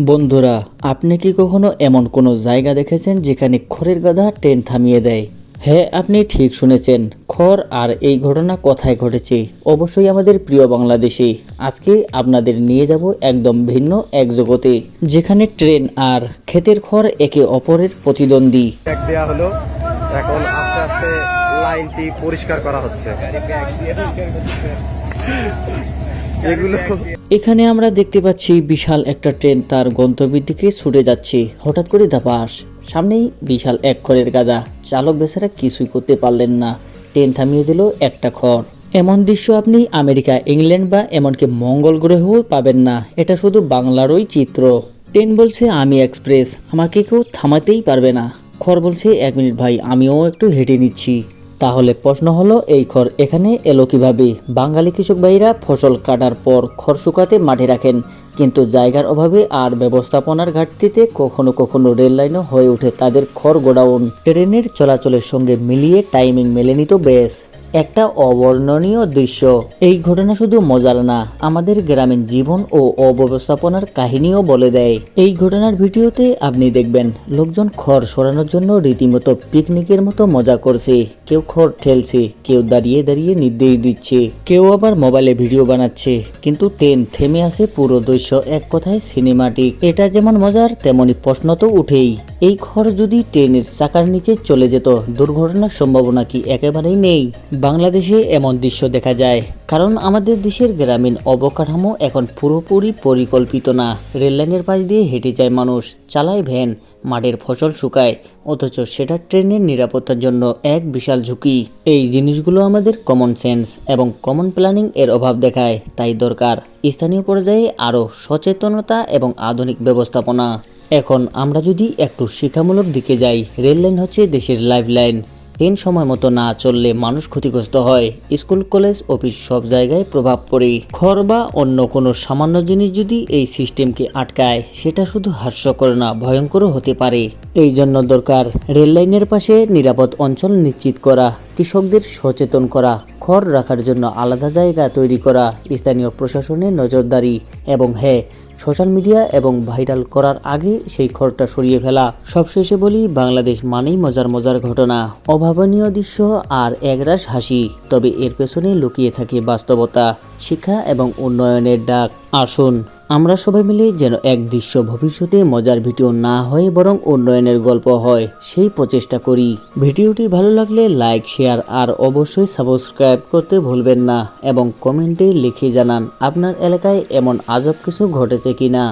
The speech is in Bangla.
বন্ধুরা, আপনি কি কখনো এমন কোনো জায়গা দেখেছেন যেখানে খড়ের গাদা ট্রেন থামিয়ে দেয়? হ্যাঁ আপনি ঠিক শুনেছেন, খড় আর এই ঘটনা কোথায় ঘটেছে? অবশ্যই আমাদের প্রিয় বাংলাদেশে। আজকে আপনাদের নিয়ে যাব একদম ভিন্ন এক জগতে, যেখানে ট্রেন আর ক্ষেতের খড় একে অপরের প্রতিদ্বন্দ্বী। হলো। এখন আস্তে আস্তে লাইনটি পরিষ্কার করা হচ্ছে। এগুলো এখানে আমরা দেখতে পাচ্ছি বিশাল একটা ট্রেন, তার গন্তব্যের দিকে ছুটে যাচ্ছে। হঠাৎ করে দাপাস সামনেই বিশাল এক খড়ের গাদা। চালক বেচারা কিছুই করতে পারলেন না। ট্রেন থামিয়ে দিল একটা খড়। এমন দৃশ্য আপনি আমেরিকা, ইংল্যান্ড বা এমনকি মঙ্গল গ্রহেও পাবেন না। এটা শুধু বাংলারই চিত্র। ট্রেন বলছে, আমি এক্সপ্রেস। আমাকে কেউ থামাতেই পারবে না। খড় বলছে, এক মিনিট ভাই, আমিও একটু হেঁটে নিচ্ছি। তাহলে প্রশ্ন হলো, এই খড় এখানে এলো কীভাবে? বাঙালি কৃষক ভাইরা ফসল কাটার পর খড় শুকাতে মাঠে রাখেন, কিন্তু জায়গার অভাবে আর ব্যবস্থাপনার ঘাটতিতে কখনো কখনো রেল লাইনও হয়ে ওঠে তাদের খড় গোডাউন। ট্রেনের চলাচলের সঙ্গে মিলিয়ে টাইমিং মেলে নিত বেশ। একটা অবর্ণনীয় দৃশ্য। এই ঘটনা শুধু মজার না, আমাদের গ্রামীণ জীবন ও অব্যবস্থাপনার কাহিনীও বলে দেয়। এই ঘটনার ভিডিওতে আপনি দেখবেন, লোকজন খড় সরানোর জন্য রীতিমতো পিকনিকের মতো মজা করছে। কেউ খড় ঠেলছে, কেউ দাঁড়িয়ে দাঁড়িয়ে নির্দেশ দিচ্ছে, কেউ আবার মোবাইলে ভিডিও বানাচ্ছে। কিন্তু ট্রেন থেমে আসে পুরো দৃশ্য এক কথায় সিনেমাটিক। এটা যেমন মজার, তেমনি প্রশ্ন তো উঠেই। এই ঘর যদি ট্রেনের চাকার নিচে চলে যেত, দুর্ঘটনার সম্ভাবনা কি একেবারেই নেই। বাংলাদেশে এমন দৃশ্য দেখা যায়, কারণ আমাদের দেশের গ্রামীণ অবকাঠামো এখন পুরোপুরি পরিকল্পিত না। রেললাইনের পাশ দিয়ে হেঁটে যায় মানুষ, চালায় ভ্যান, মাঠের ফসল শুকায়, অথচ সেটা ট্রেনের নিরাপত্তার জন্য এক বিশাল ঝুঁকি। এই জিনিসগুলো আমাদের কমন সেন্স এবং কমন প্ল্যানিং এর অভাব দেখায়, তাই দরকার স্থানীয় পর্যায়ে আরও সচেতনতা এবং আধুনিক ব্যবস্থাপনা। এখন আমরা যদি একটু শিক্ষামূলক দিকে যাই, রেল লাইন হচ্ছে দেশের লাইফ লাইন। ট্রেন সময় মতো না চললে মানুষ ক্ষতিগ্রস্ত হয়। স্কুল, কলেজ, অফিস সব জায়গায় প্রভাব পড়ে। খড় বা অন্য কোনো সামান্য জিনিস যদি এই সিস্টেমকে আটকায়, সেটা শুধু হাস্যকর না, ভয়ঙ্করও হতে পারে। এই জন্য দরকার রেল লাইনের পাশে নিরাপদ অঞ্চল নিশ্চিত করা, কৃষকদের সচেতন করা খড় রাখার জন্য আলাদা জায়গা তৈরি করা, স্থানীয় প্রশাসনের নজরদারি এবং হ্যাঁ সোশ্যাল মিডিয়া এবং ভাইরাল করার আগে সেই খড়টা সরিয়ে ফেলা। সবশেষে বলি, বাংলাদেশ মানেই মজার মজার ঘটনা। অভাবনীয় দৃশ্য আর একরাশ হাসি, তবে এর পেছনে লুকিয়ে থাকে বাস্তবতা, শিক্ষা এবং উন্নয়নের ডাক। আসুন আমরা সবাই মিলে যেন এক দৃশ্য ভবিষ্যতে মজার ভিডিও না হয় বরং উন্নয়নের গল্প হয়, সেই প্রচেষ্টা করি। ভিডিওটি ভালো লাগলে লাইক, শেয়ার আর অবশ্যই সাবস্ক্রাইব করতে ভুলবেন না এবং কমেন্টে লিখে জানান, আপনার এলাকায় এমন আজব কিছু ঘটেছে কিনা।